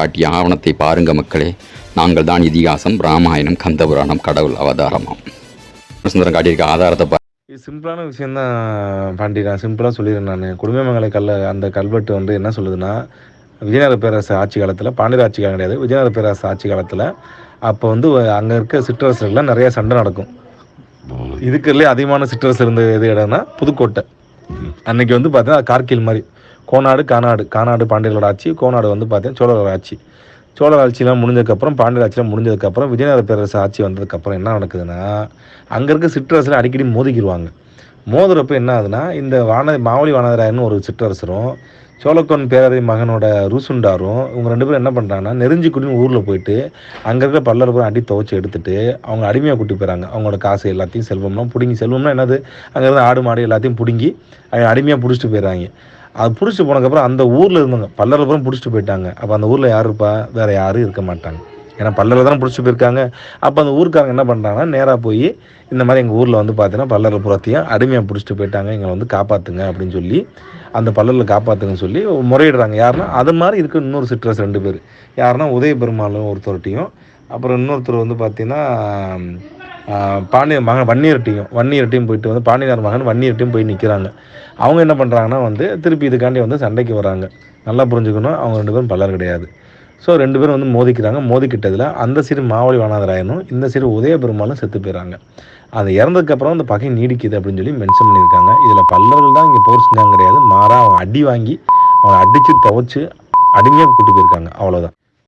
காட்டிய ஆவணத்தை பாருங்க மக்களே. நாங்கள் தான் இதிகாசம் ராமாயணம் கந்தபுராணம் கடவுள் அவதாரமாம். சுந்தரம் காட்டியிருக்க ஆதாரத்தை இது சிம்பிளான விஷயம் தான் பாண்டி. நான் சிம்பிளாக சொல்லிடுறேன் நான். குடும்பமங்கலை கல்ல அந்த கல்வெட்டு வந்து என்ன சொல்லுதுன்னா விஜயநகர பேரரசு ஆட்சி காலத்தில் பாண்டியர் ஆட்சி காலம் கிடையாது விஜயநகர பேரரசு ஆட்சி காலத்தில் அப்போ வந்து அங்கே இருக்க சிற்றரசர்கள்லாம் நிறைய சண்டை நடக்கும். இதுக்குள்ளே அதிகமான சிற்றரசு இருந்த எது இடம்னா புதுக்கோட்டை. அன்னைக்கு வந்து பார்த்தீங்கன்னா கார்கில் மாதிரி. கோனாடு கானாடு கானாடு பாண்டியர்களோட ஆட்சி கோனாடு வந்து பார்த்தீங்கன்னா சோழர்களோட ஆட்சி. சோழர் ஆட்சிலாம் முடிஞ்சதுக்கப்புறம் பாண்டியர் ஆட்சிலாம் முடிஞ்சதுக்கப்புறம் விஜயநகர பேரரசு ஆட்சி வந்ததுக்கப்புறம் என்ன நடக்குதுன்னா அங்கே இருக்க சிற்றரசில் அடிக்கடி மோதிக்கிடுவாங்க மோதுறப்ப என்ன ஆகுதுன்னா இந்த வான மாவலி வானதராயர்னு ஒரு சிற்றரசரும் சோழக்கோன் பேரரை மகனோட ரூசுண்டாரும் இவங்க ரெண்டு பேரும் என்ன பண்ணுறாங்கன்னா நெருஞ்சிக்குடின்னு ஊரில் போயிட்டு அங்கே இருக்கிற பல்லர் பூரா அடி துவச்சி எடுத்துட்டு அவங்க அடிமையாக கூட்டி போயிறாங்க. அவங்களோட காசு எல்லாத்தையும் செல்வம்லாம் பிடுங்கி செல்வம்னா என்னது? அங்கே இருந்த ஆடு மாடு எல்லாத்தையும் பிடுங்கி அடிமையாக பிடிச்சிட்டு போயிடுறாங்க அது பிடிச்சிட்டு போனதுக்கப்புறம் அந்த ஊரில் இருந்தவங்க பல்லரில் பூரா பிடிச்சிட்டு போயிட்டாங்க. அப்போ அந்த ஊரில் யார் இருப்பா? வேறு யாரும் இருக்க மாட்டாங்க. ஏன்னா பல்லரில் தானே பிடிச்சி போயிருக்காங்க. அப்போ அந்த ஊருக்காரங்க என்ன பண்ணுறாங்கன்னா நேராக போய் இந்த மாதிரி எங்கள் ஊரில் வந்து பார்த்தீங்கன்னா பல்லரில் புறத்தையும் அடிமையாக பிடிச்சிட்டு போயிட்டாங்க. எங்களை வந்து காப்பாற்றுங்க அப்படின்னு சொல்லி அந்த பல்லரில் காப்பாற்றுங்கன்னு சொல்லி முறையிடுறாங்க. யாருன்னா அது மாதிரி இருக்க இன்னொரு சிட்ரஸ் ரெண்டு பேர். யாருன்னா உதய பெருமாளும் ஒருத்தர்கிட்டையும் அப்புறம் இன்னொருத்தர் வந்து பார்த்தீங்கன்னா பாண்டியர் மகன் வன்னியர் டீம் வன்னியர் டீம் போயிட்டு வந்து பாண்டியனார் மகன் வன்னியர்ட்டையும் போய் நிற்கிறாங்க அவங்க என்ன பண்ணுறாங்கன்னா வந்து திருப்பி இதுக்காண்டி வந்து சண்டைக்கு வராங்க. நல்லா புரிஞ்சுக்கணும். அவங்க ரெண்டு பேரும் பலர் கிடையாது. ஸோ ரெண்டு பேரும் வந்து மோதிக்கிறாங்க. மோதிக்கிட்டதில் அந்த சைடு மாவழி வானாதராயனும் இந்த சைடு உதய பெருமாளும் செத்து போயிறாங்க. அது இறந்ததுக்கப்புறம் அந்த பகை நீடிக்குது அப்படின்னு சொல்லி மென்ஷன் பண்ணியிருக்காங்க. இதில் பல்லர்கள் தான் இங்கே போர் செஞ்சாங்க கிடையாது. மாறாக அவங்க அடி வாங்கி அவனை அடித்து துவைச்சு அடிமையாக கூட்டி போயிருக்காங்க. அவ்வளோதான்